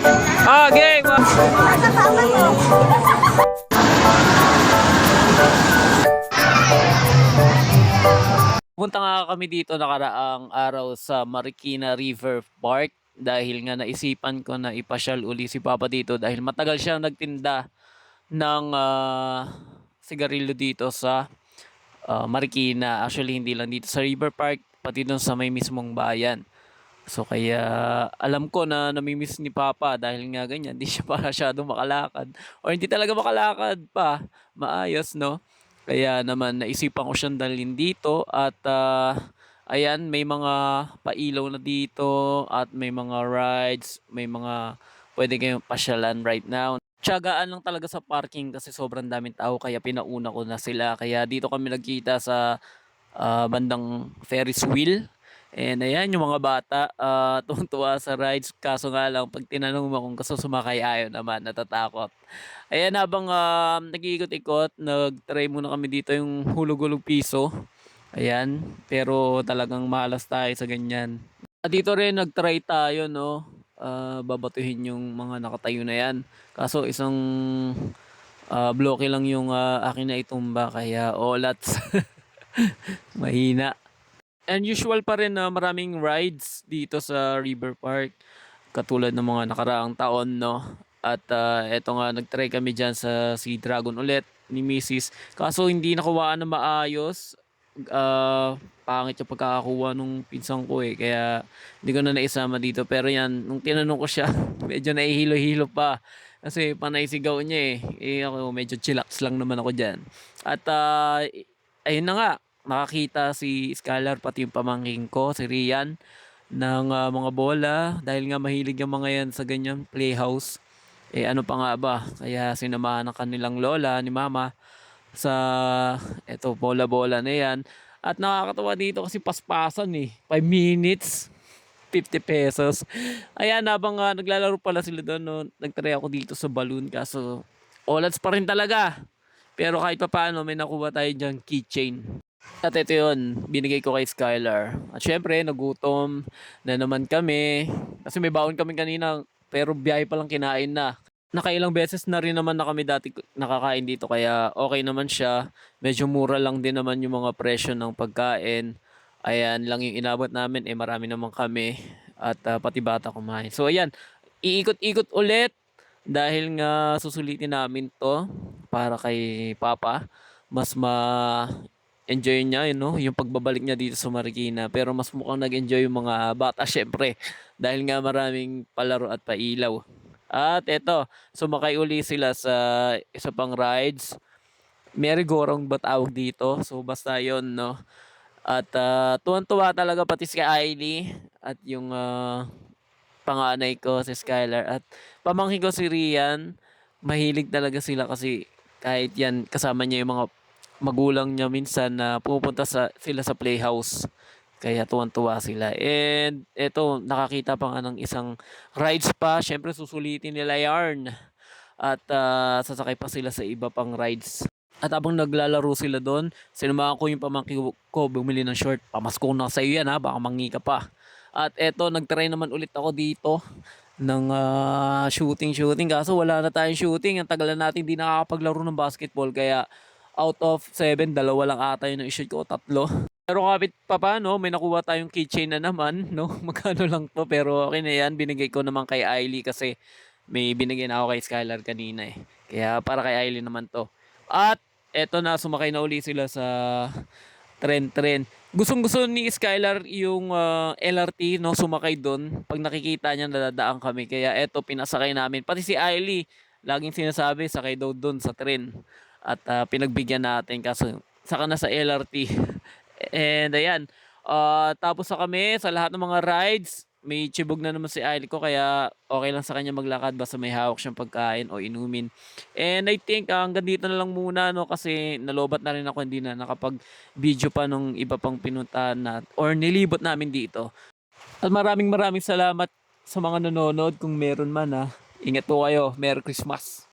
Ah, game! Punta nga kami dito nakaraang araw sa Marikina River Park dahil nga naisipan ko na ipasyal uli si Papa dito dahil matagal siyang nagtinda ng ah, sigarilyo dito sa ah, Marikina. Actually, hindi lang dito sa River Park, pati doon sa may mismong bayan. So kaya alam ko na namimiss ni Papa dahil nga ganyan, hindi siya para masyadong makalakad or hindi talaga makalakad pa maayos, no? Kaya naman naisipan ko siyang dalhin dito at ah, ayan may mga pailaw na dito at may mga rides, may mga pwede kayong pasyalan right now. Tiyagaan lang talaga sa parking kasi sobrang daming tao kaya pinauna ko na sila. Kaya dito kami nagkita sa ah, bandang Ferris wheel. And ayan, yung mga bata, ah, tuwang-tuwa sa rides. Kaso nga lang, pag tinanong mo kung gusto sumakay, ayaw naman, natatakot. Ayan, habang um, nag-iikot-ikot, nag-try muna kami dito yung hulog-hulog piso. Ayan, pero talagang malas tayo sa ganyan. Ah, Dito rin, nag-try tayo, no? Ah, babatuhin yung mga nakatayo na yan. Kaso isang ah, bloke lang yung ah, akin na itumba, kaya olats. Mahina. And usual pa rin na maraming rides dito sa River Park. Katulad ng mga nakaraang taon, no? At ah, eto nga, nag-try kami dyan sa Sea Dragon ulit ni Mrs. Kaso hindi nakuwaan na maayos. Ah, pangit yung pagkakakuha nung pinsang ko eh. Kaya hindi ko na naisama dito. Pero yan, nung tinanong ko siya, medyo nahihilo-hilo pa. Kasi panay sigaw niya eh. Eh ako medyo chillax lang naman ako dyan. At ah, ayun na nga, nakakita si Skylar pati yung pamangking ko, si Rian, ng ah, mga bola. Dahil nga mahilig yung mga yan sa ganyan playhouse. Eh ano pa nga ba? Kaya sinamahan ng kanilang lola ni mama sa eto bola-bola na yan. At nakakatawa dito kasi paspasan eh. 5 minutes. 50 pesos. Ayan, habang ah, naglalaro pala sila doon, no, nagtry ako dito sa balloon. Kaso, olats pa rin talaga. Pero kahit pa paano, may nakuha tayo dyan keychain. At ito yun, binigay ko kay Skylar. At syempre, nagutom na naman kami. Kasi may baon kami kanina, pero biyahe pa lang kinain na. Nakailang beses na rin naman na kami dati nakakain dito, kaya okay naman siya. Medyo mura lang din naman yung mga presyo ng pagkain. Ayan lang yung inabot namin, eh marami naman kami. At ah, pati bata kumain. So ayan, iikot-ikot ulit dahil nga susulitin namin to para kay Papa. Mas ma enjoy niya you know, yung pagbabalik niya dito sa Marikina. Pero mas mukhang nag-enjoy yung mga bata syempre dahil nga maraming palaro at pailaw. At eto, sumakay uli sila sa isa pang rides. Merry-go-round ba tawag dito? So basta yon no. At ah, tuwan-tuwa talaga pati si Kylie at yung ah, panganay ko si Skylar at pamangkin ko si Rian. Mahilig talaga sila kasi kahit yan kasama niya yung mga magulang niya minsan na pumupunta sa sila sa playhouse. Kaya tuwan-tuwa sila. And eto, nakakita pa nga ng isang rides pa. Siyempre susulitin nila yarn. At ah, sasakay pa sila sa iba pang rides. At habang naglalaro sila doon, sinamahan ko yung pamangkin ko bumili ng short. Pamasko na sa iyo yan ha, baka mangi ka pa. At eto, nagtry naman ulit ako dito ng ah, shooting shooting kaso wala na tayong shooting ang tagal na natin di nakakapaglaro ng basketball kaya out of 7 dalawa lang ata yung i-shoot ko tatlo pero kapit pa paano may nakuha tayong keychain na naman no magkano lang to pero okay na yan binigay ko naman kay Ailey kasi may binigay na ako kay Skylar kanina eh kaya para kay Ailey naman to at eto na sumakay na uli sila sa tren-tren. Gustong-gusto ni Skylar yung ah, LRT, no, sumakay doon. Pag nakikita niya, nadadaan kami. Kaya eto, pinasakay namin. Pati si Ailey, laging sinasabi, sakay daw doon sa tren. At ah, pinagbigyan natin kaso saka na sa LRT. And ayan, ah, tapos na kami sa lahat ng mga rides. May chibog na naman si Ailey ko kaya okay lang sa kanya maglakad basta may hawak siyang pagkain o inumin. And I think ah, hanggang dito na lang muna no kasi nalobat na rin ako hindi na nakapag-video pa nung iba pang pinuntahan na or nilibot namin dito. At maraming maraming salamat sa mga nanonood kung meron man ha. Ingat po kayo. Merry Christmas.